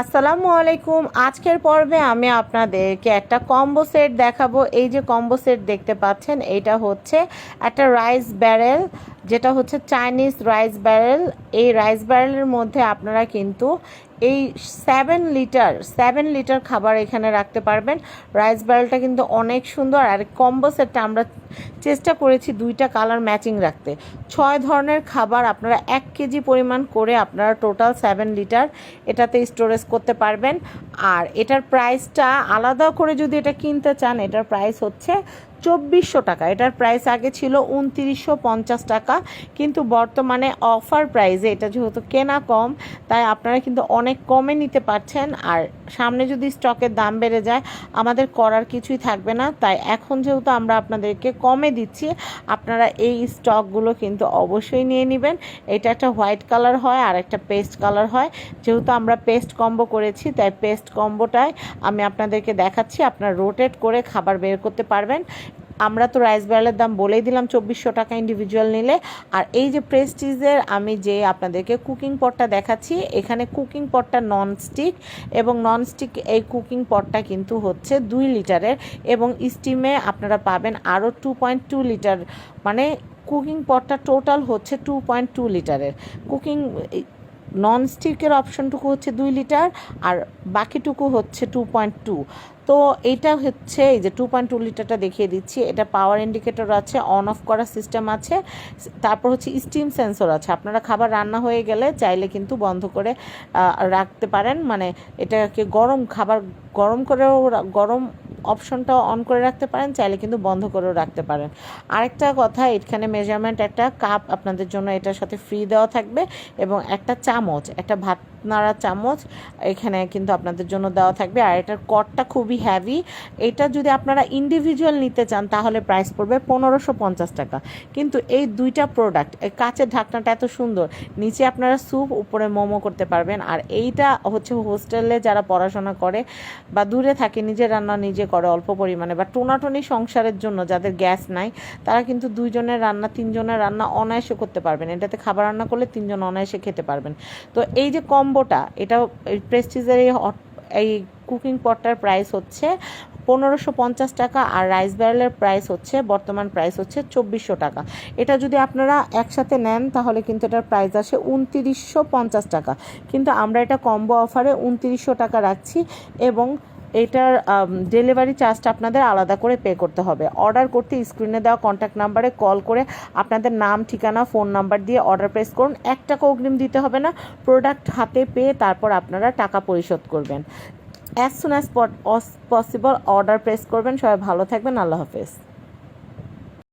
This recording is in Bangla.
আসসালামু আলাইকুম। আজকের পর্বে আমি আপনাদেরকে একটা কম্বো সেট দেখাবো। এই যে কম্বো সেট দেখতে পাচ্ছেন, এটা হচ্ছে একটা রাইস ব্যারেল যেটা হচ্ছে চাইনিজ রাইস ব্যারেল এই রাইস ব্যারেলের মধ্যে আপনারা কিন্তু এই সেভেন লিটার সেভেন লিটার খাবার এখানে রাখতে পারবেন। রাইস ব্যারেলটা কিন্তু অনেক সুন্দর। আর কম্বো সেটটা আমরা চেষ্টা করেছি দুইটা কালার ম্যাচিং রাখতে। ছয় ধরনের খাবার আপনারা এক কেজি পরিমাণ করে আপনারা টোটাল সেভেন লিটার এটাতে স্টোরেজ করতে পারবেন। আর এটার প্রাইসটা আলাদা করে যদি এটা কিনতে চান, এটার প্রাইস হচ্ছে চব্বিশশো টাকা। এটার প্রাইস আগে ছিল উনতিরিশশো পঞ্চাশ টাকা, কিন্তু বর্তমানে অফার প্রাইসে এটা যেহেতু কেনা কম, তাই আপনারা কিন্তু অনেক কমে নিতে পারছেন। আর সামনে যদি স্টকের দাম বেড়ে যায়, আমাদের করার কিছুই থাকবে না। তাই এখন যেহেতু আমরা আপনাদেরকে কমে দিচ্ছি, আপনারা এই স্টকগুলো কিন্তু অবশ্যই নিয়ে নেবেন। এটা একটা হোয়াইট কালার হয়, আর একটা পেস্ট কালার হয়। যেহেতু আমরা পেস্ট কম্বো করেছি, তাই পেস্ট কম্বোটায় আমি আপনাদেরকে দেখাচ্ছি, আপনারা রোটেট করে খাবার বের করতে পারবেন। আমরা তো রাইস ব্যারেলের দাম বলেই দিলাম, চব্বিশশো টাকা ইন্ডিভিজুয়াল নিলে। আর এই যে প্রেস্টিজের আমি যে আপনাদেরকে কুকিং পটটা দেখাচ্ছি, এখানে কুকিং পটটা নন স্টিক এবং নন স্টিক এই কুকিং পটটা কিন্তু হচ্ছে দুই লিটারের এবং স্টিমে আপনারা পাবেন আরও টু পয়েন্ট টু লিটার মানে কুকিং পটটা টোটাল হচ্ছে টু পয়েন্ট টু লিটারের কুকিং নন স্টিকের অপশনটুকু হচ্ছে দুই লিটার আর বাকিটুকু হচ্ছে টু পয়েন্ট টু তো এটা হচ্ছে এই যে টু পয়েন্ট টু লিটারটা দেখিয়ে দিচ্ছি, এটা পাওয়ার ইন্ডিকেটর আছে অন অফ করার সিস্টেম আছে, তারপর হচ্ছে স্টিম সেন্সর আছে। আপনারা খাবার রান্না হয়ে গেলে চাইলে কিন্তু বন্ধ করে রাখতে পারেন। মানে এটাকে গরম খাবার, গরম করেও, গরম অপশনটা অন করে রাখতে পারেন, চাইলে কিন্তু বন্ধ করেও রাখতে পারেন। আরেকটা কথা, এখানে মেজারমেন্ট একটা কাপ আপনাদের জন্য এটার সাথে ফ্রি দেওয়া থাকবে এবং একটা চামচ, একটা ভাত নাড়া চামচ এখানে কিন্তু আপনাদের জন্য দেওয়া থাকবে। আর এটার কটটা খুবই হ্যাভি এটা যদি আপনারা ইন্ডিভিজুয়াল নিতে চান, তাহলে প্রাইস পড়বে পনেরোশো পঞ্চাশ টাকা। কিন্তু এই দুইটা প্রোডাক্ট এই কাচের ঢাকনাটা এত সুন্দর, নিচে আপনারা স্যুপ উপরে মোমো করতে পারবেন। আর এইটা হচ্ছে হোস্টেলে যারা পড়াশোনা করে বা দূরে থাকে নিজে রান্না নিজে করে অল্প পরিমাণে বা টোনাটনি সংসারের জন্য যাদের গ্যাস নাই, তারা কিন্তু দুইজনের রান্না, তিনজনের রান্না অনায়াসে করতে পারবেন। এটাতে খাবার রান্না করলে তিনজন অনায়াসে খেতে পারবেন। তো এই যে কম্বোটা, এটা প্রেস্টিজের এই এই কুকিং পটটার প্রাইস হচ্ছে পনেরোশো পঞ্চাশ টাকা আর রাইস ব্যারেলের প্রাইস হচ্ছে, বর্তমান প্রাইস হচ্ছে চব্বিশশো টাকা। এটা যদি আপনারা একসাথে নেন, তাহলে কিন্তু এটার প্রাইস আসে উনতিরিশশো পঞ্চাশ টাকা। কিন্তু আমরা এটা কম্বো অফারে উনতিরিশশো টাকা রাখছি এবং এটার ডেলিভারি চার্জটা আপনাদের আলাদা করে পে করতে হবে। অর্ডার করতে স্ক্রিনে দেওয়া কন্ট্যাক্ট নাম্বারে কল করে আপনাদের নাম, ঠিকানা ফোন নাম্বার দিয়ে অর্ডার প্রেস করুন। এক টাকা অগ্রিম দিতে হবে না প্রোডাক্ট হাতে পেয়ে তারপর আপনারা টাকা পরিশোধ করবেন। As soon as possible order press করবেন। সবাই ভালো থাকবেন। আল্লাহ হাফেজ।